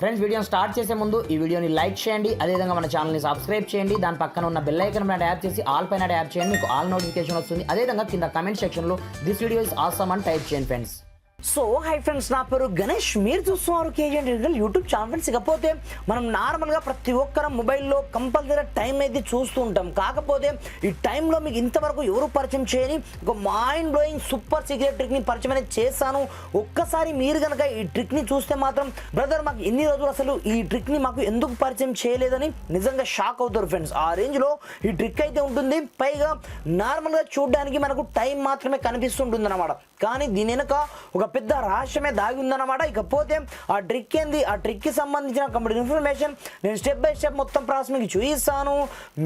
Friends వీడియోని start చేసే ముందు ఈ వీడియోని లైక్ చేయండి. అదేవిధంగా మన ఛానల్ని సబ్స్క్రైబ్ చేయండి. దాని పక్కన ఉన్న బెల్ ఐకన్ పైన యాప్ చేసి ఆల్ పైన యాప్ చేయండి. మీకు ఆల్ నోటిఫికేషన్ వస్తుంది. అదేవిధంగా కింద కమెంట్ సెక్షన్లో దిస్ వీడియో ఇస్ ఆసమ్ అని టైప్ చేయండి ఫ్రెండ్స్ సో హై ఫ్రెండ్స్ నా పేరు గణేష్. మీరు చూస్తున్నారు KG digital YouTube channel friends. ఇకపోతే మనం నార్మల్గా ప్రతి ఒక్కరం మొబైల్లో కంపల్సరీ టైం అయితే చూస్తూ ఉంటాం. కాకపోతే ఈ టైంలో మీకు ఇంతవరకు ఎవరు పరిచయం చేయని ఒక మైండ్ బ్లోయింగ్ సూపర్ సీక్రెట్ ట్రిక్ని పరిచయం అనేది చేశాను. ఒక్కసారి మీరు కనుక ఈ ట్రిక్ని చూస్తే మాత్రం బ్రదర్ మాకు ఎన్ని రోజులు అసలు ఈ ట్రిక్ని మాకు ఎందుకు పరిచయం చేయలేదని నిజంగా షాక్ అవుతారు ఫ్రెండ్స్. ఆ రేంజ్లో ఈ ట్రిక్ అయితే ఉంటుంది. పైగా నార్మల్గా చూడడానికి మనకు టైం మాత్రమే కనిపిస్తుంటుంది అనమాట కానీ దీని వెనుక ఒక పెద్ద రహస్యమే దాగి ఉందన్నమాట ఇకపోతే ఆ ట్రిక్ ఏంది? ఆ ట్రిక్కి సంబంధించిన కంప్లీట్ ఇన్ఫర్మేషన్ నేను స్టెప్ బై స్టెప్ మొత్తం ప్రాసెస్ మీకు చూపిస్తాను.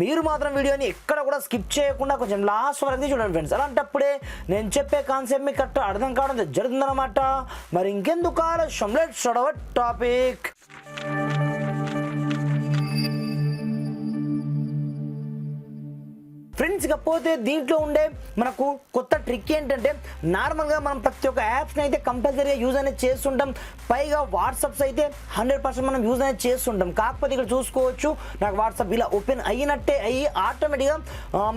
మీరు మాత్రం వీడియోని ఎక్కడ కూడా స్కిప్ చేయకుండా కొంచెం లాస్ట్ వరకు చూడండి ఫ్రెండ్స్ అలాంటప్పుడే నేను చెప్పే కాన్సెప్ట్ మీకు కరెక్ట్ అర్థం కావడం జరుగుతుందన్నమాట. మరి ఇంకెందుకు ఆలస్యం? లెట్ చదవ టాపిక్ ఫ్రెండ్స్ ఇకపోతే దీంట్లో ఉండే మనకు కొత్త ట్రిక్ ఏంటంటే నార్మల్గా మనం ప్రతి ఒక్క యాప్స్ని అయితే కంపల్సరీగా యూజ్ అనేది చేస్తుంటాం. పైగా వాట్సాప్స్ అయితే హండ్రెడ్ పర్సెంట్ మనం యూజ్ అనేది చేస్తుంటాం. కాకపోతే ఇక్కడ చూసుకోవచ్చు నాకు వాట్సాప్ ఇలా ఓపెన్ అయినట్టే అయ్యి ఆటోమేటిక్గా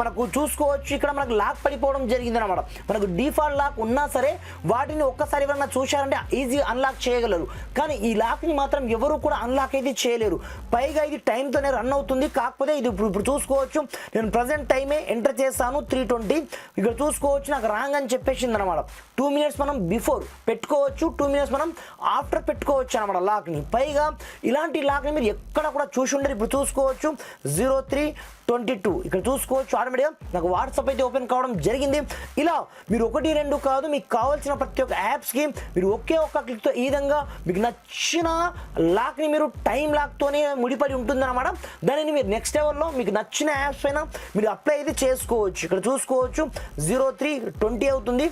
మనకు చూసుకోవచ్చు. ఇక్కడ మనకు లాక్ పడిపోవడం జరిగింది అనమాట మనకు డిఫాల్ట్ లాక్ ఉన్నా సరే వాటిని ఒక్కసారి ఎవరైనా చూశారంటే ఈజీగా అన్లాక్ చేయగలరు. కానీ ఈ లాక్ని మాత్రం ఎవరు కూడా అన్లాక్ అయితే చేయలేరు. పైగా ఇది టైంతోనే రన్ అవుతుంది. కాకపోతే ఇది ఇప్పుడు చూసుకోవచ్చు. నేను ప్రజెంట్ టైమే ఎంటర్ చేస్తాను త్రీ ట్వంటీ ఇక్కడ చూసుకోవచ్చు నాకు రాంగ్ అని చెప్పేసింది అనమాట టూ మినిట్స్ మనం బిఫోర్ పెట్టుకోవచ్చు టూ మినిట్స్ మనం ఆఫ్టర్ పెట్టుకోవచ్చు అనమాట లాక్ని పైగా ఇలాంటి లాక్ని మీరు ఎక్కడ కూడా చూసి ఉండరు. ఇప్పుడు చూసుకోవచ్చు జీరో త్రీ ట్వంటీ టూ ఇక్కడ చూసుకోవచ్చు ఆటోమేటిక్గా నాకు వాట్సాప్ అయితే ఓపెన్ కావడం జరిగింది. ఇలా మీరు ఒకటి రెండు కాదు మీకు కావాల్సిన ప్రతి ఒక్క యాప్స్కి మీరు ఒకే ఒక్క క్లిక్తో ఈ విధంగా మీకు నచ్చిన లాక్ని మీరు టైం లాక్తోనే ముడిపడి ఉంటుందన్నమాట. దానిని మీరు నెక్స్ట్ లెవెల్లో మీకు నచ్చిన యాప్స్ పైన మీరు అప్లై అయితే చేసుకోవచ్చు. ఇక్కడ చూసుకోవచ్చు. జీరో త్రీ ట్వంటీ అవుతుంది.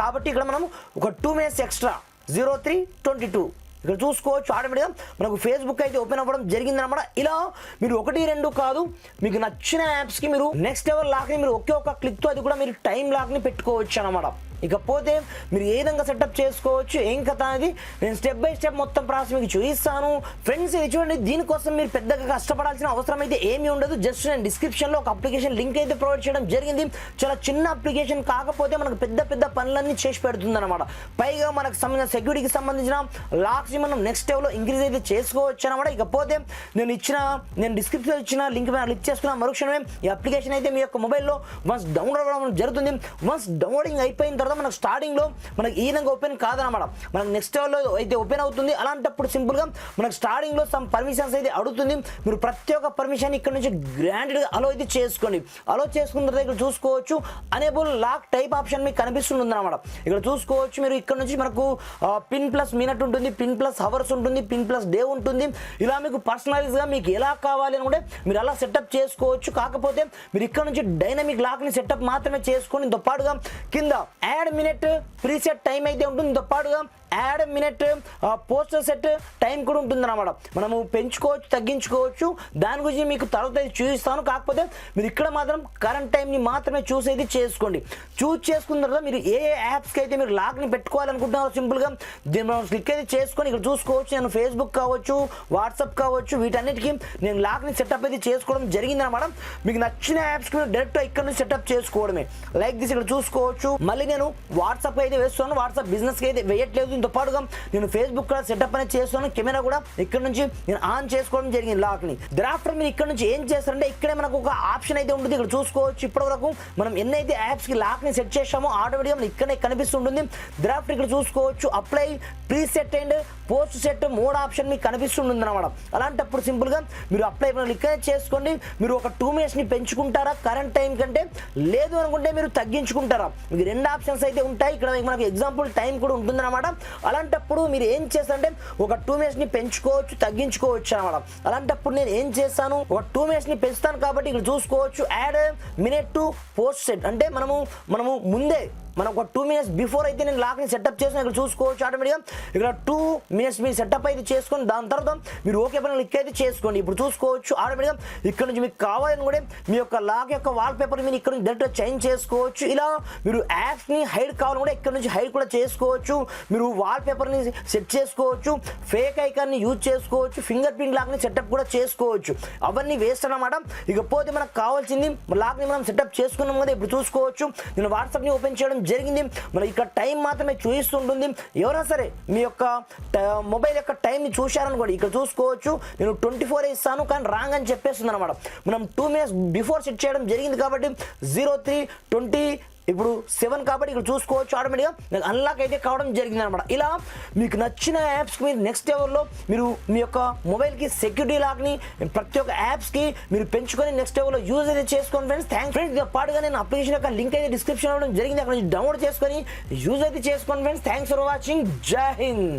కాబట్టి ఇక్కడ మనం ఒక two minutes extra. Zero three twenty two. ఇక్కడ చూసుకోవచ్చు ఆటోమేటిక్గా మనకు ఫేస్బుక్ అయితే ఓపెన్ అవ్వడం జరిగిందనమాట ఇలా మీరు ఒకటి రెండు కాదు మీకు నచ్చిన యాప్స్కి మీరు నెక్స్ట్ లెవెల్ లాక్ని మీరు ఒకే ఒక క్లిక్తో అది కూడా మీరు టైం లాక్ని పెట్టుకోవచ్చు అనమాట ఇకపోతే మీరు ఏ విధంగా సెటప్ చేసుకోవచ్చు ఏం కథ అనేది నేను స్టెప్ బై స్టెప్ మొత్తం ప్రాసెస్ మీకు చూపిస్తాను. ఫ్రెండ్స్ ఇది చూడండి దీనికోసం మీరు పెద్దగా కష్టపడాల్సిన అవసరం అయితే ఏమీ ఉండదు. జస్ట్ నేను డిస్క్రిప్షన్లో ఒక అప్లికేషన్ లింక్ అయితే ప్రొవైడ్ చేయడం జరిగింది. చాలా చిన్న అప్లికేషన్ కాకపోతే మనకు పెద్ద పెద్ద పనులన్నీ చేసి పెడుతుంది అనమాట పైగా మనకు సంబంధించిన సెక్యూరిటీకి సంబంధించిన లాక్స్ మనం నెక్స్ట్ లెవెల్లో ఇంక్రీజ్ అయితే చేసుకోవచ్చు అనమాట ఇకపోతే నేను ఇచ్చిన నేను డిస్క్రిప్షన్ ఇచ్చిన లింక్ మీద క్లిక్ చేసుకున్న మరుక్షణమే ఈ అప్లికేషన్ అయితే మీ యొక్క మొబైల్లో వన్స్ డౌన్లోడ్ అవ్వడం జరుగుతుంది. వన్స్ డౌన్లోడింగ్ అయిపోయిన తర్వాత మనకు స్టార్టింగ్లో మనకి ఈ విధంగా ఓపెన్ కాదనమాట. మనకు నెక్స్ట్ లెవెల్లో అయితే ఓపెన్ అవుతుంది. అలాంటప్పుడు సింపుల్గా మనకు స్టార్టింగ్లో సమ్ పర్మిషన్స్ అయితే అడుగుతుంది. మీరు ప్రతి ఒక్క పర్మిషన్ ఇక్కడ నుంచి గ్రాంటెడ్గా అలో అయితే చేసుకోండి. అలో చేసుకున్న తర్వాత ఇక్కడ చూసుకోవచ్చు. అనేబుల్ లాక్ టైప్ ఆప్షన్ మీకు కనిపిస్తుంది అనమాట ఇక్కడ చూసుకోవచ్చు. మీరు ఇక్కడ నుంచి మనకు పిన్ ప్లస్ మినట్ ఉంటుంది. పిన్ ప్లస్ హవర్స్ ఉంటుంది. పిన్ ప్లస్ డే ఉంటుంది. ఇలా మీకు పర్సనలైజ్గా మీకు ఎలా కావాలి అనుకుంటే మీరు అలా సెటప్ చేసుకోవచ్చు. కాకపోతే మీరు ఇక్కడ నుంచి డైనమిక్ లాక్ని సెటప్ మాత్రమే చేసుకొని దీంతో పాటుగా కింద యాడ్ మినిట్ ప్రీసెట్ టైం అయితే ఉంటుంది దీంతో పాటుగా add minute poster set time కూడా ఉంటుంది అనమాట మనము పెంచుకోవచ్చు తగ్గించుకోవచ్చు. దాని గురించి మీకు తర్వాత చూపిస్తాను. కాకపోతే మీరు ఇక్కడ మాత్రం కరెంట్ టైంని మాత్రమే చూస్ అయితే చేసుకోండి. చూస్ చేసుకున్న తర్వాత మీరు ఏ ఏ యాప్స్కి అయితే మీరు లాక్ని పెట్టుకోవాలనుకుంటున్నారో సింపుల్గా దీన్ని మనం క్లిక్ అయితే చేసుకొని ఇక్కడ చూసుకోవచ్చు. నేను ఫేస్బుక్ కావచ్చు వాట్సాప్ కావచ్చు వీటన్నిటికీ నేను లాక్ని సెటప్ అయితే చేసుకోవడం జరిగింది అనమాట మీకు నచ్చిన యాప్స్కి మీరు డైరెక్ట్ ఇక్కడ నుంచి సెటప్ చేసుకోవడమే. లైక్ దిస్ ఇక్కడ చూసుకోవచ్చు. మళ్ళీ నేను వాట్సాప్ అయితే వేస్తున్నాను. వాట్సాప్ బిజినెస్కి అయితే వేయట్లేదు. దీంతో పాటుగా నేను ఫేస్బుక్ కూడా సెటప్ అనేది చేస్తున్నాను. కెమెరా కూడా ఇక్కడ నుంచి నేను ఆన్ చేసుకోవడం జరిగింది లాక్ని డ్రాఫ్టర్ మీరు ఇక్కడ నుంచి ఏం చేస్తారంటే ఇక్కడే మనకు ఒక ఆప్షన్ అయితే ఉంటుంది. ఇక్కడ చూసుకోవచ్చు. ఇప్పటి వరకు మనం ఎన్నైతే యాప్స్కి లాక్ని సెట్ చేసామో ఆటోమేటిక్గా మనకి ఇక్కడే కనిపిస్తుంటుంది. డ్రాఫ్ట్ ఇక్కడ చూసుకోవచ్చు. Apply preset and post set mode option మీకు కనిపిస్తుంటుంది అనమాట అలాంటప్పుడు సింపుల్గా మీరు అప్లై క్లిక్ చేసుకోండి. మీరు ఒక టూ మినిట్స్ని పెంచుకుంటారా? కరెంట్ టైం కంటే లేదు అనుకుంటే మీరు తగ్గించుకుంటారా? మీకు రెండు ఆప్షన్స్ అయితే ఉంటాయి. ఇక్కడ మనకి ఎగ్జాంపుల్ టైం కూడా ఉంటుందన్నమాట. అలాంటప్పుడు మీరు ఏం చేస్తారంటే ఒక టూ మినిట్స్ని పెంచుకోవచ్చు తగ్గించుకోవచ్చు అనమాట. అలాంటప్పుడు నేను ఏం చేస్తాను? ఒక టూ మినిట్స్ని పెంచుతాను కాబట్టి ఇక్కడ చూసుకోవచ్చు. Add minute to post set అంటే మనము మనము ముందే మనం ఒక టూ మినిట్స్ బిఫోర్ అయితే నేను లాక్ని సెటప్ చేసిన ఇక్కడ చూసుకోవచ్చు ఆటోమేటిక్గా ఇక్కడ టూ మినిట్స్ మీరు సెటప్ అయితే చేసుకొని దాని తర్వాత మీరు ఓకే పైన క్లిక్ అయితే చేసుకోండి. ఇప్పుడు చూసుకోవచ్చు ఆటోమేటిక్గా ఇక్కడ నుంచి మీకు కావాలని కూడా మీ యొక్క లాక్ యొక్క వాల్ పేపర్ మీరు ఇక్కడ నుంచి డైరెక్ట్ చేంజ్ చేసుకోవచ్చు. ఇలా మీరు యాప్స్ని హైడ్ కావాలని కూడా ఇక్కడ నుంచి హైడ్ కూడా చేసుకోవచ్చు. మీరు వాల్ పేపర్ని సెట్ చేసుకోవచ్చు. ఫేక్ ఐకాన్ని యూజ్ చేసుకోవచ్చు. ఫింగర్ ప్రింట్ లాక్ని సెటప్ కూడా చేసుకోవచ్చు. అవన్నీ వేస్ట్ అన్నమాట. ఇకపోతే మనకు కావాల్సింది లాక్ని మనం సెటప్ చేసుకున్నాం కదా ఇప్పుడు చూసుకోవచ్చు. నేను వాట్సాప్ని ఓపెన్ చేయడం జరిగింది. మరి ఇక్కడ టైం మాత్రమే చూపిస్తుంటుంది ఎవరైనా సరే మీ యొక్క మొబైల్ యొక్క టైంని చూశారనుకోండి ఇక్కడ చూసుకోవచ్చు. నేను ట్వంటీ ఫోర్ ఇస్తాను కానీ రాంగ్ అని చెప్పేస్తుంది అనమాట మనం టూ మినిట్స్ బిఫోర్ సెట్ చేయడం జరిగింది కాబట్టి జీరో త్రీ ట్వంటీ ఇప్పుడు సెవెన్ కాబట్టి ఇక్కడ చూసుకోవచ్చు ఆటోమేటిక్గా నాకు అన్లాక్ అయితే కావడం జరిగింది అనమాట ఇలా మీకు నచ్చిన యాప్స్కి మీరు నెక్స్ట్ లెవెల్లో మీరు మీ యొక్క మొబైల్కి సెక్యూరిటీ లాక్ని ప్రతి ఒక్క యాప్స్కి మీరు పెంచుకొని నెక్స్ట్ లెవెల్లో యూజ్ అయితే చేసుకోండి ఫ్రెండ్స్ థ్యాంక్స్ ఫ్రెండ్స్ పాటుగా నేను అప్లికేషన్ యొక్క లింక్ అయితే డిస్క్రిప్షన్ అవ్వడం జరిగింది. అక్కడ నుంచి డౌన్లోడ్ చేసుకొని యూజ్ అయితే చేసుకోండి ఫ్రెండ్స్ థ్యాంక్స్ ఫర్ వాచింగ్ జై హింద్